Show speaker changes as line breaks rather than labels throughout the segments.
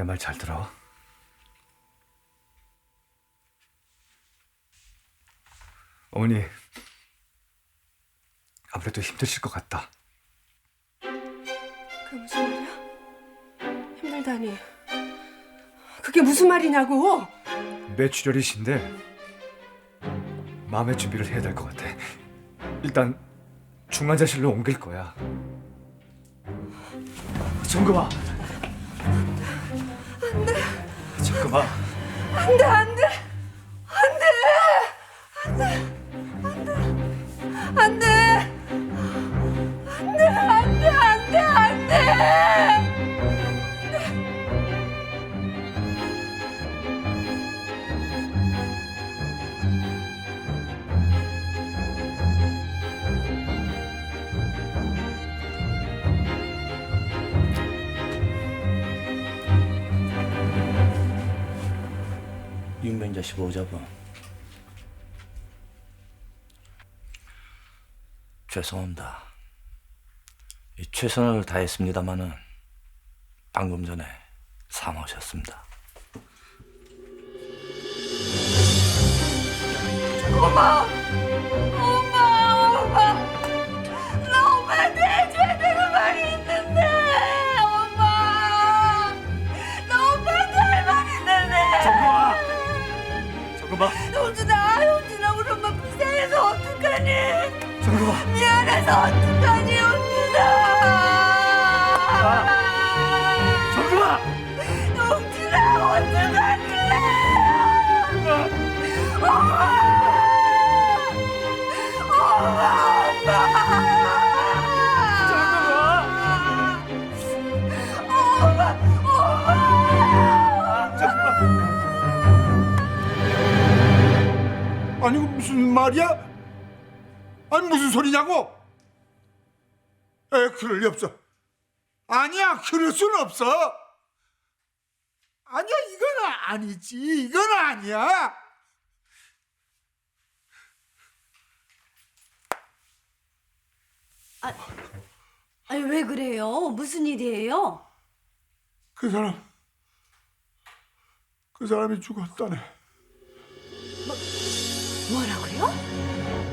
내 말 잘 들어. 어머니, 아무래도 힘드실 것 같다.
그 무슨 말이야? 힘들다니. 그게 무슨 말이냐고?
뇌출혈이신데 마음의 준비를 해야 될 것 같아. 일단 중환자실로 옮길 거야. 정금아. 안돼. 정금아.
안돼 안돼 안돼 안돼
씨 보호자분 죄송합니다. 이 최선을 다했습니다마는 방금 전에 사망하셨습니다.
엄마 정국아. 미안해서
어떡하니옵니다. 아, 정국아.
동준아 어떡할래. 엄마. 엄마.
엄마. 아,
엄마. 엄마. 잠깐만. 아니
무슨 말이야? 아니 무슨 소리냐고? 에 그럴 리 없어. 아니야 그럴 수는 없어. 아니야 이건 아니지 이건 아니야.
아니 왜 그래요? 무슨 일이에요?
그 사람 그 사람이 죽었다네.
뭐라고요?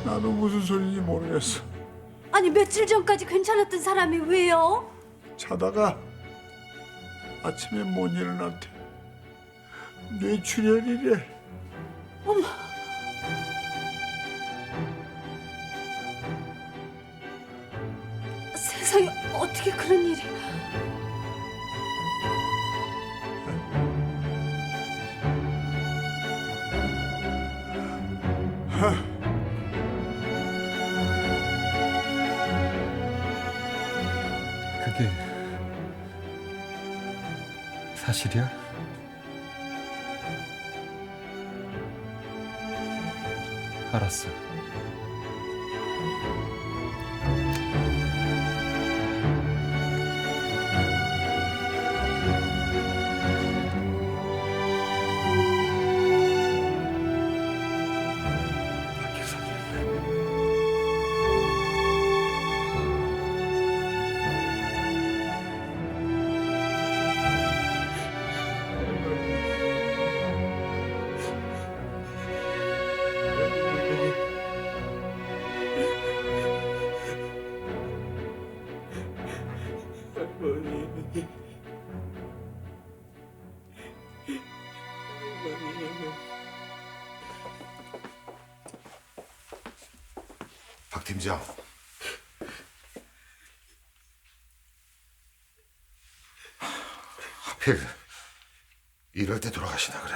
나도 무슨 소리인지 모르겠어.
아니 며칠 전까지 괜찮았던 사람이 왜요?
자다가 아침에 못 일어났대. 뇌출혈이래.
세상에 어떻게 그런 일이?
그 사실이야? 알았어.
박 팀장. 하필 이럴 때 돌아가시나 그래.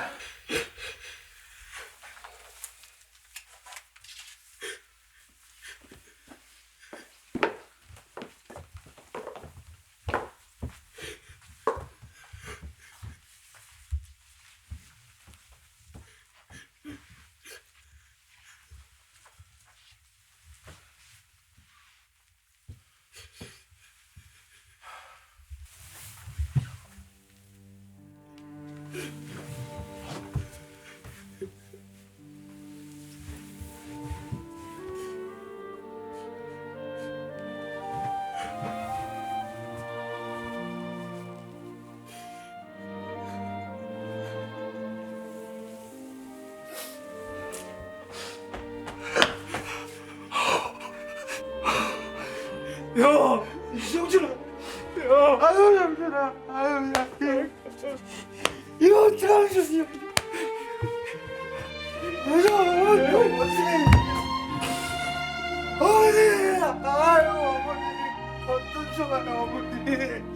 영준아. 아유 영준아. 아유 야 이거 어떡하겠어 아유 어떡해. 어머니 아유 어머니. 어떤 좋아요 어머니